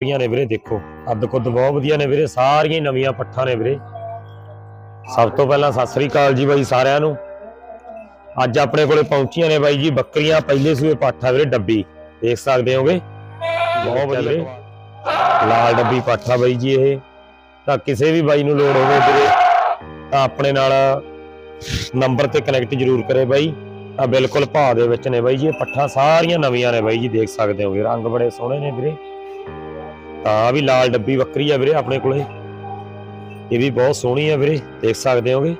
ਬੱਕਰੀਆਂ ਨੇ ਵੀਰੇ, ਦੇਖੋ। ਅੱਧ ਕੁੱਦ ਬਹੁਤ ਵਧੀਆ ਨੇ ਵੀਰੇ, ਸਾਰੀਆਂ ਨਵੀਆਂ ਪੱਠਾਂ ਨੇ ਵੀਰੇ। ਸਭ ਤੋਂ ਪਹਿਲਾਂ ਸਤਿ ਸ੍ਰੀ ਅਕਾਲ ਜੀ ਬਾਈ ਸਾਰਿਆਂ ਨੂੰ। ਅੱਜ ਆਪਣੇ ਕੋਲੇ ਪਹੁੰਚੀਆਂ ਨੇ ਬਾਈ ਜੀ, ਬੱਕਰੀਆਂ, ਪਹਿਲੇ ਸੂਏ ਪਾਠਾ ਵੀਰੇ, ਡੱਬੀ। ਦੇਖ ਸਕਦੇ ਹੋਗੇ? ਬਹੁਤ ਵਧੀਆ ਲਾਲ ਡੱਬੀ ਪਾਠਾ ਬਾਈ ਜੀ ਇਹ। ਤਾਂ ਕਿਸੇ ਵੀ ਬਾਈ ਨੂੰ ਲੋੜ ਹੋਵੇ ਵੀਰੇ, ਤਾਂ ਆਪਣੇ ਨਾਲ ਨੰਬਰ ਤੇ ਕਨੈਕਟ ਜ਼ਰੂਰ ਕਰੇ ਬਾਈ। ਤਾਂ ਬਿਲਕੁਲ ਭਾਅ ਦੇ ਵਿੱਚ ਨੇ ਬਾਈ ਜੀ, ਇਹ ਪੱਠਾਂ ਸਾਰੀਆਂ ਨਵੀਆਂ ਨੇ ਬਾਈ ਜੀ, ਦੇਖ ਸਕਦੇ ਹੋਗੇ। ਰੰਗ ਬੜੇ ਸੋਹਣੇ ਨੇ ਵੀਰੇ। ਤਾਂ ਆਹ ਵੀ ਲਾਲ ਡੱਬੀ ਬੱਕਰੀ ਆ ਵੀਰੇ ਆਪਣੇ ਕੋਲੇ। ਇਹ ਵੀ ਬਹੁਤ ਸੋਹਣੀ ਆ ਵੀਰੇ, ਦੇਖ ਸਕਦੇ ਹੋਗੇ।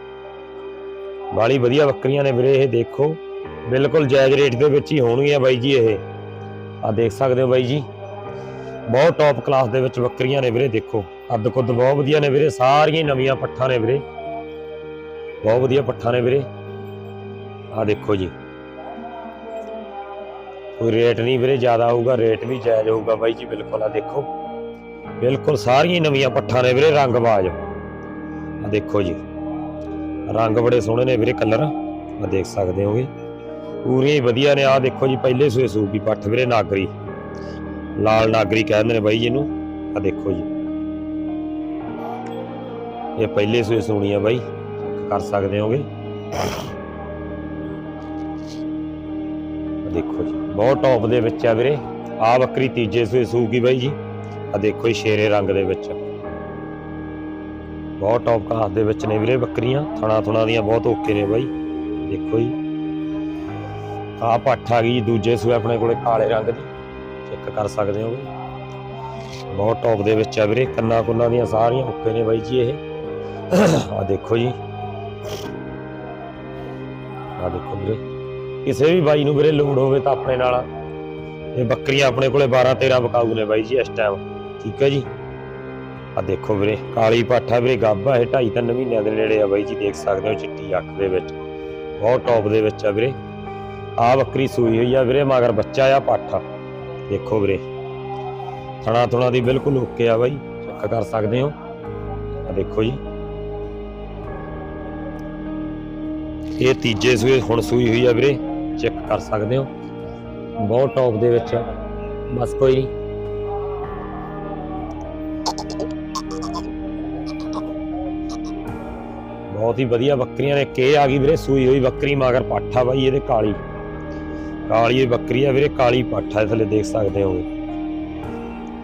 ਬਾਲੀ ਵਧੀਆ ਬੱਕਰੀਆਂ ਨੇ ਵੀਰੇ, ਇਹ ਦੇਖੋ। ਬਿਲਕੁਲ ਜਾਇਜ਼ ਰੇਟ ਦੇ ਵਿੱਚ ਹੀ ਹੋਣਗੀਆਂ ਬਾਈ ਜੀ ਇਹ। ਆ ਦੇਖ ਸਕਦੇ ਹੋ ਬਾਈ ਜੀ। ਬਹੁਤ ਟੌਪ ਕਲਾਸ ਦੇ ਵਿੱਚ ਬੱਕਰੀਆਂ ਨੇ ਵੀਰੇ, ਦੇਖੋ। ਅੱਧ ਕੁੱਦ ਬਹੁਤ ਵਧੀਆ ਨੇ ਵੀਰੇ, ਸਾਰੀਆਂ ਹੀ ਨਵੀਆਂ ਪੱਠਾਂ ਨੇ ਵੀਰੇ। ਬਹੁਤ ਵਧੀਆ ਪੱਠਾਂ ਨੇ ਵੀਰੇ। ਆ ਦੇਖੋ ਜੀ। ਕੋਈ ਰੇਟ ਨਹੀਂ ਵੀਰੇ, ਜ਼ਿਆਦਾ ਹੋਊਗਾ, ਰੇਟ ਵੀ ਜਾਇਜ਼ ਹੋਊਗਾ ਬਾਈ ਜੀ, ਬਿਲਕੁਲ। ਆ ਦੇਖੋ। ਬਿਲਕੁਲ ਸਾਰੀਆਂ ਨਵੀਆਂ ਪੱਠਾਂ ਨੇ ਵੀਰੇ ਰੰਗਬਾਜ਼ ਆ ਦੇਖੋ ਜੀ, ਰੰਗ ਬੜੇ ਸੋਹਣੇ ਨੇ ਵੀਰੇ ਕਲਰ ਆ ਦੇਖ ਸਕਦੇ ਹੋਗੇ। ਪੂਰੀਆਂ ਵਧੀਆ ਨੇ ਆ ਦੇਖੋ ਜੀ, ਪਹਿਲੇ ਸੂਏ ਸੂਗੀ ਪੱਠ ਵੀਰੇ, ਨਾਗਰੀ। ਲਾਲ ਨਾਗਰੀ ਕਹਿੰਦੇ ਨੇ ਬਾਈ ਜੀ ਇਹਨੂੰ ਆ ਦੇਖੋ ਜੀ। ਇਹ ਪਹਿਲੇ ਸੂਏ ਸੂਣੀ ਆ ਬਾਈ, ਕਰ ਸਕਦੇ ਹੋਗੇ। ਦੇਖੋ ਜੀ, ਬਹੁਤ ਟੌਪ ਦੇ ਵਿੱਚ ਆ ਵੀਰੇ। ਆ ਬੱਕਰੀ ਤੀਜੇ ਸੂਏ ਸੂਗੀ ਬਾਈ ਜੀ। ਆ ਦੇਖੋ ਜੀ, ਸ਼ੇਰੇ ਰੰਗ ਦੇ ਵਿੱਚ। ਬਹੁਤ ਟੌਪ ਕਲਾਸ ਦੇ ਵਿੱਚ ਨੇ ਵੀਰੇ, ਬੱਕਰੀਆਂ, ਥਣਾ ਥੁਣਾ ਦੀਆਂ ਬਹੁਤ ਓਕੇ ਨੇ ਬਾਈ। ਦੇਖੋ ਜੀ। ਆ ਪੱਠ ਆ ਗਈ ਦੂਜੇ ਸੂਏ ਆਪਣੇ ਕੋਲੇ ਕਾਲੇ ਰੰਗ ਦੀ। ਚੈੱਕ ਕਰ ਸਕਦੇ ਹੋ ਬਹੁਤ ਟੌਪ ਦੇ ਵਿੱਚ ਆ ਵੀਰੇ, ਕੰਨਾਂ ਕੁੰਨਾਂ ਦੀਆਂ ਸਾਰੀਆਂ ਓਕੇ ਨੇ ਬਾਈ ਜੀ ਇਹ। ਆ ਦੇਖੋ ਜੀ। ਆ ਦੇਖੋ ਵੀਰੇ। ਕਿਸੇ ਵੀ ਬਾਈ ਨੂੰ ਵੀਰੇ ਲੋਡ ਹੋਵੇ ਤਾਂ ਆਪਣੇ ਨਾਲ। ਇਹ ਬੱਕਰੀਆਂ ਆਪਣੇ ਕੋਲੇ 12 13 ਬਕਾਊ ਨੇ ਬਾਈ ਜੀ ਇਸ ਟਾਈਮ ਠੀਕ ਹੈ ਜੀ। ਆ ਦੇਖੋ ਵੀਰੇ, ਕਾਲੀ ਪਾਠਾ ਵੀਰੇ, ਗੱਭਾ ਇਹ 2.5 3 ਮਹੀਨਿਆਂ ਦੇ ਨੇੜੇ ਆ ਬਾਈ ਜੀ, ਦੇਖ ਸਕਦੇ ਹੋ ਚਿੱਟੀ ਅੱਖ ਦੇ ਵਿੱਚ। ਬਹੁਤ ਟੌਪ ਦੇ ਵਿੱਚ ਆ ਵੀਰੇ। ਆ ਬੱਕਰੀ ਸੂਈ ਹੋਈ ਆ ਵੀਰੇ, ਮਗਰ ਬੱਚਾ ਆ ਪਾਠਾ। ਦੇਖੋ ਵੀਰੇ ਥਣਾ ਥੁਣਾ ਦੀ ਬਿਲਕੁਲ ਓਕੇ ਆ ਬਾਈ, ਚੈੱਕ ਕਰ ਸਕਦੇ ਹੋ। ਆ ਦੇਖੋ ਜੀ। ਇਹ ਤੀਜੇ ਸੂਏ ਹੁਣ ਸੂਈ ਹੋਈ ਆ ਵੀਰੇ, ਚੈੱਕ ਕਰ ਸਕਦੇ ਹੋ। ਬਹੁਤ ਟੌਪ ਦੇ ਵਿੱਚ ਬਸ ਕੋਈ ਨਹੀਂ ਬਹੁਤ ਹੀ ਵਧੀਆ ਬੱਕਰੀਆਂ ਨੇ। ਕੇ ਆ ਗਈ ਵੀਰੇ, ਸੂਈ ਹੋਈ ਬੱਕਰੀ, ਮਗਰ ਪਾਠਾ ਬਾਈ, ਇਹਦੇ ਕਾਲੀ। ਕਾਲੀ ਇਹ ਬੱਕਰੀ ਆ ਵੀਰੇ, ਕਾਲੀ ਪਾਠਾ ਇਹ ਥੱਲੇ ਦੇਖ ਸਕਦੇ ਹੋਗੇ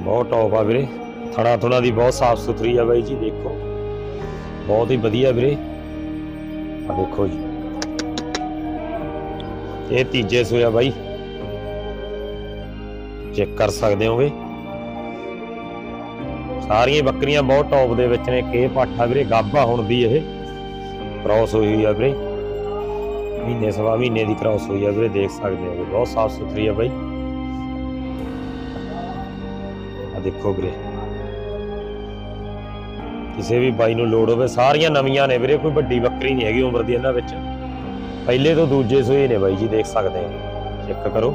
ਬਹੁਤ ਟੌਪ ਆ ਵੀਰੇ। ਥਣਾ ਥੁਣਾ ਦੀ ਬਹੁਤ ਸਾਫ਼ ਸੁਥਰੀ ਆ ਬਾਈ ਜੀ, ਦੇਖੋ। ਬਹੁਤ ਹੀ ਵਧੀਆ ਵੀਰੇ। ਆ ਦੇਖੋ ਜੀ। ਇਹ ਤੀਜੇ ਸੋਇਆ ਬਾਈ। ਚੈੱਕ ਕਰ ਸਕਦੇ ਹੋਗੇ। ਸਾਰੀਆਂ ਬੱਕਰੀਆਂ ਬਹੁਤ ਟੌਪ ਦੇ ਵਿੱਚ ਨੇ। ਕੇ ਪਾਠਾ ਵੀਰੇ, ਗਾਭਾ ਹੁਣ ਦੀ ਇਹ। ਕ੍ਰਾਸ ਹੋਈ ਹੋਈ ਆ ਵੀਰੇ। ਮਹੀਨੇ, ਸਵਾ ਮਹੀਨੇ ਦੀ ਕ੍ਰਾਸ ਹੋਈ ਆ ਵੀਰੇ, ਦੇਖ ਸਕਦੇ ਹੋਗੇ ਬਹੁਤ ਸਾਫ਼ ਸੁਥਰੀ ਆ ਬਾਈ। ਆ ਦੇਖੋ ਵੀਰੇ। ਕਿਸੇ ਵੀ ਬਾਈ ਨੂੰ ਲੋੜ ਹੋਵੇ, ਸਾਰੀਆਂ ਨਵੀਆਂ ਨੇ ਵੀਰੇ, ਕੋਈ ਵੱਡੀ ਬੱਕਰੀ ਨਹੀਂ ਹੈਗੀ ਉਮਰ ਦੀ ਇਹਨਾਂ ਵਿੱਚ। ਪਹਿਲੇ ਤੋਂ ਦੂਜੇ ਸੂਏ ਨੇ ਬਾਈ ਜੀ, ਦੇਖ ਸਕਦੇ ਹੋ। ਚੈੱਕ ਕਰੋ।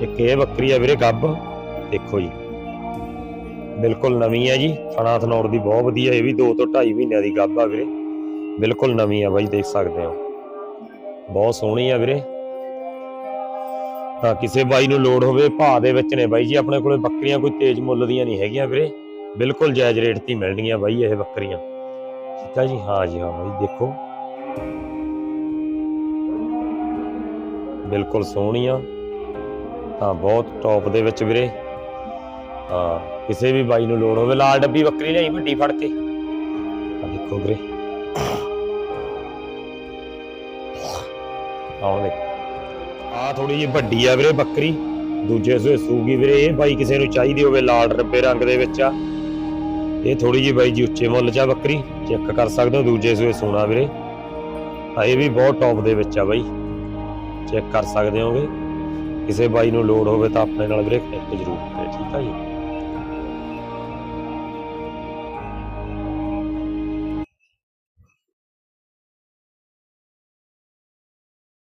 ਇੱਕ ਇਹ ਬੱਕਰੀ ਆ ਵੀਰੇ ਗੱਬ ਦੇਖੋ ਜੀ। ਬਿਲਕੁਲ ਨਵੀਂ ਹੈ ਜੀ ਥਣਾ ਥਨੌਰ ਦੀ ਬਹੁਤ ਵਧੀਆ, ਇਹ ਵੀ 2 ਤੋਂ 2.5 ਮਹੀਨਿਆਂ ਦੀ ਗੱਬ ਆ ਵੀਰੇ। ਬਿਲਕੁਲ ਨਵੀਂ ਆ ਬਾਈ, ਦੇਖ ਸਕਦੇ ਹੋ। ਬਹੁਤ ਸੋਹਣੀ ਆ ਵੀਰੇ। ਤਾਂ ਕਿਸੇ ਬਾਈ ਨੂੰ ਲੋੜ ਹੋਵੇ, ਭਾਅ ਦੇ ਵਿੱਚ ਨੇ ਬਾਈ ਜੀ, ਆਪਣੇ ਕੋਲੇ ਬੱਕਰੀਆਂ ਕੋਈ ਤੇਜ਼ ਮੁੱਲ ਦੀਆਂ ਨਹੀਂ ਹੈਗੀਆਂ ਵੀਰੇ। ਬਿਲਕੁਲ ਜਾਇਜ਼ ਰੇਟ ਤੇ ਮਿਲਣਗੀਆਂ ਬਾਈ ਇਹ ਬੱਕਰੀਆਂ। ਠੀਕ ਆ ਜੀ? ਹਾਂ ਜੀ, ਹਾਂ ਬਾਈ, ਦੇਖੋ। ਬਿਲਕੁਲ ਸੋਹਣੀਆਂ। ਤਾਂ ਬਹੁਤ ਟੌਪ ਦੇ ਵਿੱਚ ਵੀਰੇ। ਹਾਂ, ਕਿਸੇ ਵੀ ਬਾਈ ਨੂੰ ਲੋੜ ਹੋਵੇ, ਲਾਲ ਡੱਬੀ ਬੱਕਰੀ ਲਈ ਵੱਡੀ ਫੜ ਕੇ। ਆ ਦੇਖੋ ਵੀਰੇ। ਆਹ ਦੇ ਆ ਥੋੜੀ ਜਿਹੀ ਵੱਡੀ ਆ ਵੀਰੇ ਬੱਕਰੀ। ਦੂਜੇ ਸੂਏ ਸੂਗੀ ਵੀਰੇ, ਇਹ ਬਾਈ ਕਿਸੇ ਨੂੰ ਚਾਹੀਦੀ ਹੋਵੇ ਲਾਲ ਰੱਬੇ ਰੰਗ ਦੇ ਵਿੱਚ ਆ। ਇਹ ਥੋੜੀ ਜਿਹੀ ਬਾਈ ਜੀ ਉੱਚੇ ਮੁੱਲ ਚ ਆ ਬੱਕਰੀ। ਚੈੱਕ ਕਰ ਸਕਦੇ ਹੋ ਦੂਜੇ ਸੂਏ ਸੋਨਾ ਵੀਰੇ। ਆ ਇਹ ਵੀ ਬਹੁਤ ਟੌਪ ਦੇ ਵਿੱਚ ਆ ਬਾਈ। ਚੈੱਕ ਕਰ ਸਕਦੇ ਹੋਗੇ। ਕਿਸੇ ਬਾਈ ਨੂੰ ਲੋਡ ਹੋਵੇ ਤਾਂ ਆਪਣੇ ਨਾਲ ਵੀਰੇ ਕਨੈਕਟ ਜ਼ਰੂਰ ਕਰੇ ਠੀਕ ਆ ਜੀ?